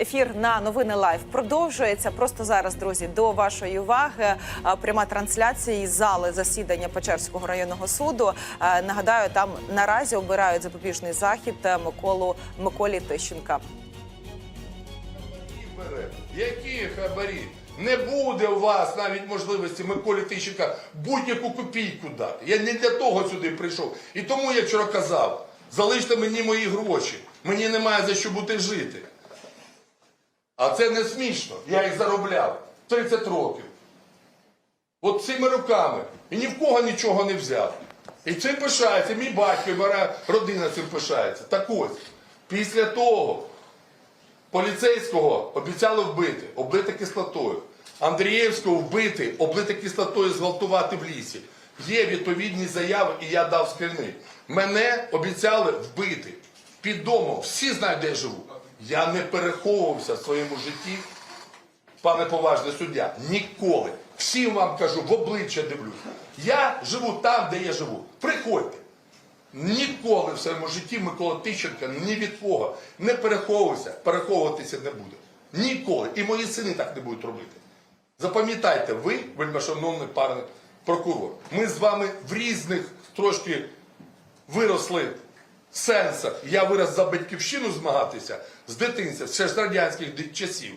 Ефір на новини Лайв продовжується. Просто зараз, друзі, до вашої уваги пряма трансляція із зали засідання Печерського районного суду. Нагадаю, там наразі обирають запобіжний захід е, Миколу Миколі Тищенка. Які хабарі? Не буде у вас навіть можливості Миколі Тищенка будь-яку копійку дати. Я не для того сюди прийшов. І тому я вчора казав, залиште мені мої гроші. Мені немає за що бути жити. А це не смішно. Я їх заробляв 30 років. От цими руками. І ні в кого нічого не взяв. І цим пишається, мій батько, і моя родина цим пишається. Так ось, після того, Поліцейського обіцяли вбити, облити кислотою. Андрієвського вбити, облити кислотою, зґвалтувати в лісі. Є відповідні заяви, і я дав скрини. Мене обіцяли вбити під домом. Всі знають, де я живу. Я не переховувався в своєму житті, пане поважний суддя. Ніколи. Всім вам кажу, в обличчя дивлюсь. Я живу там, де я живу. Приходьте. Ніколи в своєму житті Микола Тищенка ні від кого не переховувався, переховуватися не буде. Ніколи. І мої сини так не будуть робити. Запам'ятайте, ви, вельмишановний пане прокурор, ми з вами в різних трошки виросли сенсах. Я вирос за батьківщину змагатися з дитинства, ще з радянських часів.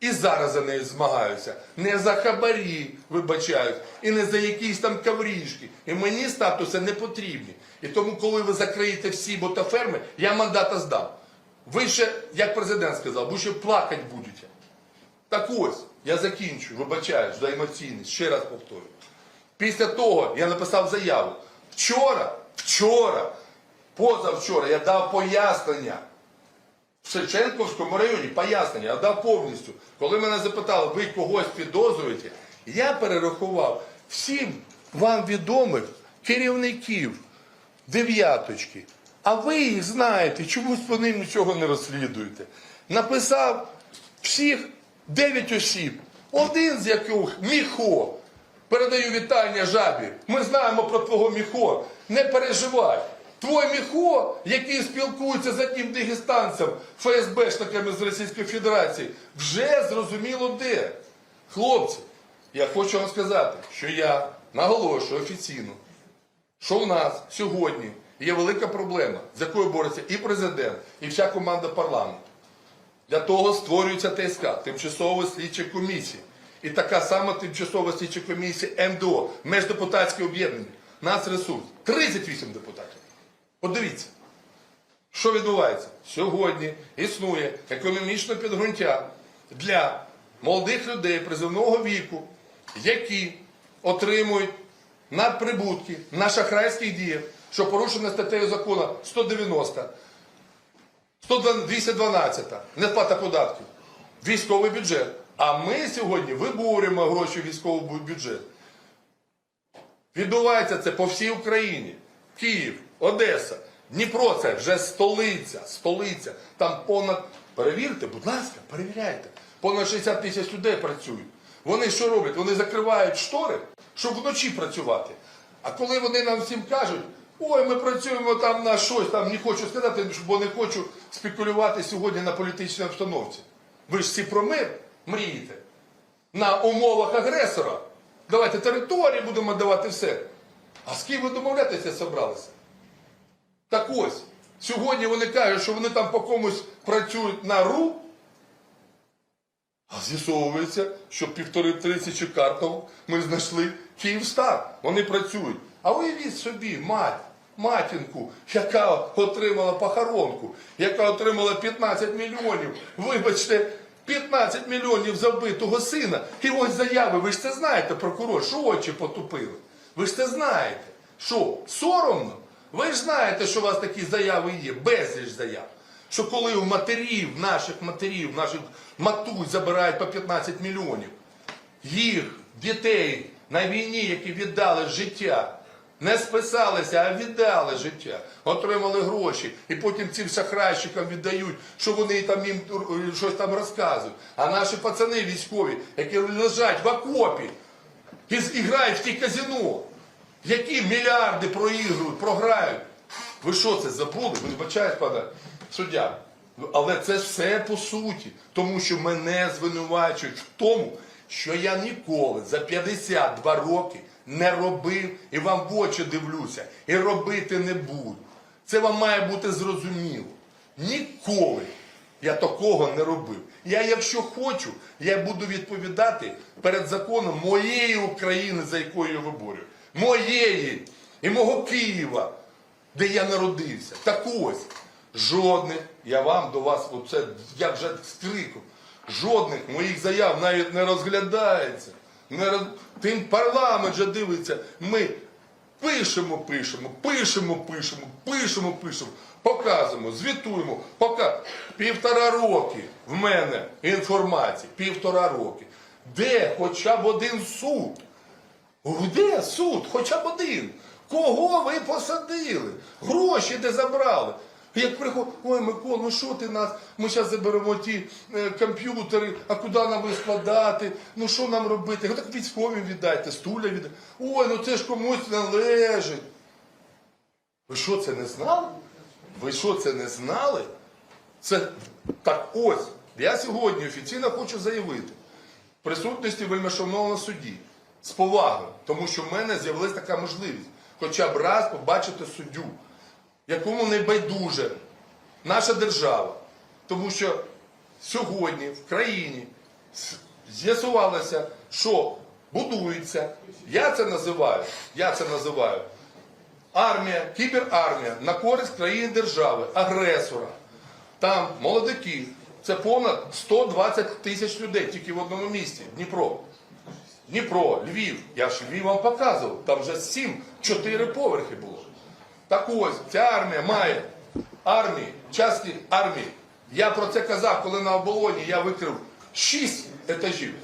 І зараз за нею змагаюся. Не за хабарі, вибачають, і не за якісь там каврішки. І мені статуси не потрібні. І тому, коли ви закриєте всі ботаферми, я мандата здам. Ви ще, як президент сказав, ви ще плакати будете. Так ось, я закінчу, вибачаю за емоційність, ще раз повторю. Після того я написав заяву. Вчора, вчора, позавчора я дав пояснення. В Шевченківському районі пояснення, я дав повністю. Коли мене запитали, ви когось підозрюєте, я перерахував всім вам відомих керівників дев'яточки. А ви їх знаєте, чомусь по ним нічого не розслідуєте. Написав всіх дев'ять осіб, один з яких міхо. Передаю вітання жабі. Ми знаємо про твого міхо. Не переживай. Твой міхо, який спілкується з одним дагестанцем, ФСБшниками з Російської Федерації, вже зрозуміло де. Хлопці, я хочу вам сказати, що я наголошую офіційно, що в нас сьогодні є велика проблема, з якою бореться і президент, і вся команда парламенту. Для того створюється ТСК, тимчасова слідча комісія. І така сама тимчасова слідча комісія МДО, междепутатське об'єднання, Нацресурс. 38 депутатів. Подивіться, що відбувається? Сьогодні існує економічне підґрунтя для молодих людей призивного віку, які отримують надприбутки на шахрайських діях, що порушено статтею закону 190, 212, несплата податків, військовий бюджет. А ми сьогодні виборюємо гроші в військовий бюджет. Відбувається це по всій Україні. Київ, Одеса, Дніпро це вже столиця, столиця. Там понад, перевірте, будь ласка, перевіряйте. Понад 60 тисяч людей працюють. Вони що роблять? Вони закривають штори, щоб вночі працювати. А коли вони нам всім кажуть, ой, ми працюємо там на щось, там не хочу сказати, бо не хочу спекулювати сьогодні на політичній обстановці. Ви ж всі про мир мрієте. На умовах агресора. Давайте території будемо давати все. А з ким ви домовлятися зібралися? Так ось, сьогодні вони кажуть, що вони там по комусь працюють на РУ, а з'ясовується, що півтори тисячі карток ми знайшли Київстар. Вони працюють. А уявіть собі, мать, матінку, яка отримала похоронку, яка отримала 15 мільйонів. Вибачте, 15 мільйонів за вбитого сина. І ось заяви, ви ж це знаєте, прокурор, що очі потупили. Ви ж це знаєте. Що, соромно? Ви ж знаєте, що у вас такі заяви є, безліч заяв. Що коли у матерів, наших матерів, наших матусь забирають по 15 мільйонів, їх, дітей на війні, які віддали життя, не списалися, а віддали життя, отримали гроші, і потім цим шахрайщикам віддають, що вони там їм е, щось там розказують. А наші пацани військові, які лежать в окопі і грають в ті казино, які мільярди проігрують, програють. Ви що це забули? Ви вибачаєте, пане суддя. Але це все по суті, тому що мене звинувачують в тому, що я ніколи за 52 роки не робив і вам в очі дивлюся, і робити не буду. Це вам має бути зрозуміло. Ніколи я такого не робив. Я, якщо хочу, я буду відповідати перед законом моєї України, за якою я виборюю. Моєї і мого Києва, де я народився. Так ось, жодних, я вам до вас, оце, я вже з криком, жодних моїх заяв навіть не розглядається. Не роз... Тим парламент же дивиться, ми пишемо, пишемо, пишемо, пишемо, пишемо, пишемо, показуємо, звітуємо, пока півтора роки в мене інформації, півтора роки. Де хоча б один суд? Де суд? Хоча б один. Кого ви посадили? Гроші де забрали? Як приходить, ой, Микола, ну що ти нас? Ми зараз заберемо ті е, комп'ютери, а куди нам їх складати? Ну що нам робити? Ну, так військовим віддайте, стуля віддайте. Ой, ну це ж комусь належить. Ви що це не знали? Ви що це не знали? Це так ось. Я сьогодні офіційно хочу заявити в присутності вельмишановного судді з повагою, тому що в мене з'явилася така можливість хоча б раз побачити суддю, якому не байдуже наша держава. Тому що сьогодні в країні з'ясувалося, що будується, я це називаю, я це називаю армія, кіберармія на користь країни держави, агресора. Там молодики, це понад 120 тисяч людей тільки в одному місті Дніпро. Дніпро, Львів. Я ж Львів вам показував, там вже 7-4 поверхи було. Так ось, ця армія має армії, часті армії. Я про це казав, коли на оболоні я викрив 6 етажів.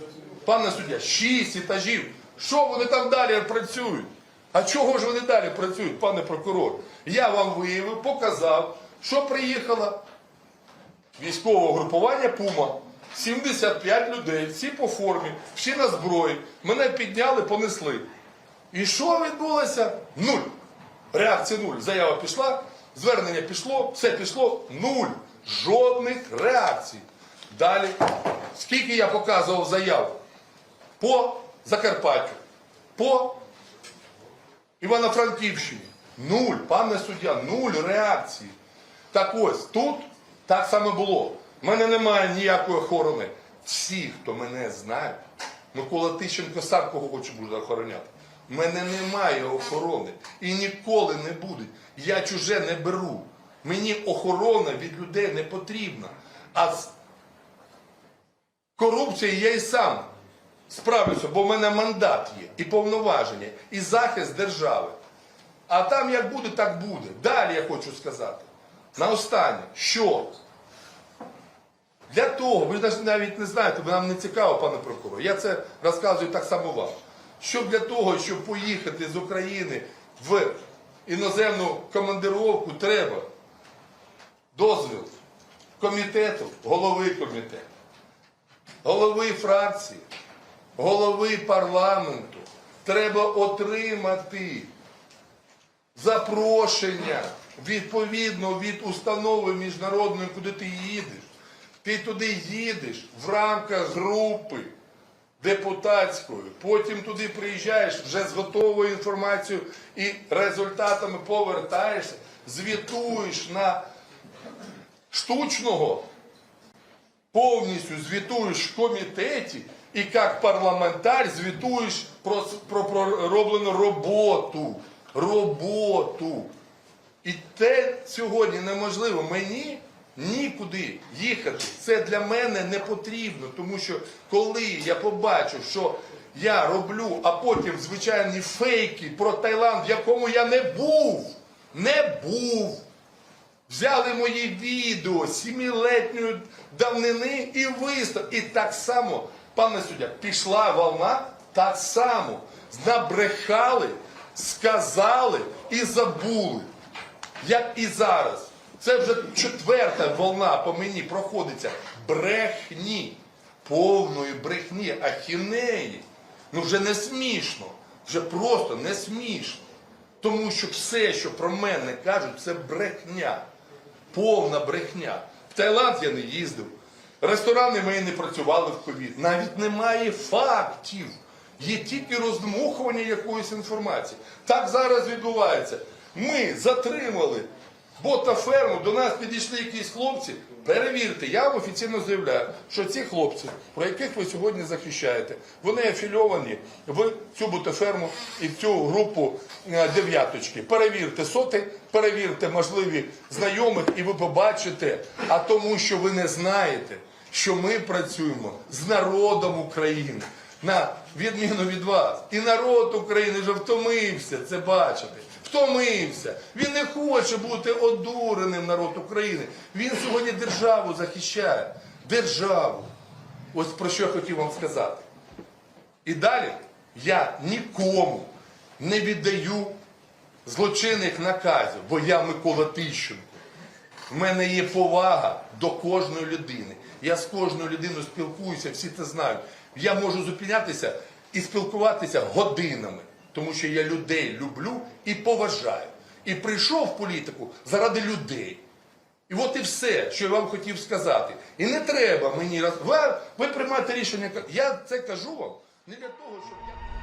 Пане суддя, 6 етажів. Що вони там далі працюють? А чого ж вони далі працюють, пане прокурор? Я вам виявив, показав, що приїхала військового групування Пума. 75 людей, всі по формі, всі на зброї. Мене підняли, понесли. І що відбулося? Нуль. Реакції нуль. Заява пішла, звернення пішло, все пішло, нуль. Жодних реакцій. Далі, скільки я показував заяв по Закарпаттю, по Івано-Франківщині. Нуль, пане суддя, нуль реакції. Так ось тут так само було. У мене немає ніякої охорони. Всі, хто мене знає, Микола Тищенко сам кого хоче буде охороняти. У мене немає охорони і ніколи не буде. Я чуже не беру. Мені охорона від людей не потрібна. А з корупцією я і сам справлюся, бо в мене мандат є, і повноваження, і захист держави. А там як буде, так буде. Далі я хочу сказати. На останнє, що для того, ви ж навіть не знаєте, бо нам не цікаво, пане прокурор. Я це розказую так само вам. Що для того, щоб поїхати з України в іноземну командировку, треба дозвіл комітету, голови комітету, голови фракції, голови парламенту. Треба отримати запрошення відповідно від установи міжнародної, куди ти їдеш. Ти туди їдеш в рамках групи депутатської, потім туди приїжджаєш вже з готовою інформацією і результатами повертаєшся, звітуєш на штучного, повністю звітуєш в комітеті і як парламентар звітуєш про, про пророблену роботу. Роботу. І те сьогодні неможливо. Мені нікуди їхати. Це для мене не потрібно, тому що коли я побачу, що я роблю, а потім звичайні фейки про Таїланд, в якому я не був, не був. Взяли мої відео сімилетньої давнини і вистав. І так само, пане суддя, пішла волна так само. Набрехали, сказали і забули. Як і зараз. Це вже четверта волна по мені проходиться брехні, повної брехні, ахінеї. Ну вже не смішно, вже просто не смішно. Тому що все, що про мене кажуть, це брехня, повна брехня. В Таїланд я не їздив. Ресторани мої не працювали в ковід. Навіть немає фактів. Є тільки роздмухування якоїсь інформації. Так зараз відбувається. Ми затримали ботаферму, до нас підійшли якісь хлопці. Перевірте, я вам офіційно заявляю, що ці хлопці, про яких ви сьогодні захищаєте, вони афільовані в цю ботаферму і в цю групу е, дев'яточки. Перевірте соти, перевірте можливі знайомих, і ви побачите, а тому, що ви не знаєте, що ми працюємо з народом України. На відміну від вас. І народ України вже втомився це бачити. Втомився. Він не хоче бути одуреним народ України. Він сьогодні державу захищає. Державу. Ось про що я хотів вам сказати. І далі я нікому не віддаю злочинних наказів, бо я Микола Тищенко. В мене є повага до кожної людини. Я з кожною людиною спілкуюся, всі це знають. Я можу зупинятися і спілкуватися годинами, тому що я людей люблю і поважаю. І прийшов в політику заради людей. І от і все, що я вам хотів сказати. І не треба мені роз... ви, ви приймаєте рішення. Я це кажу вам не для того, щоб я.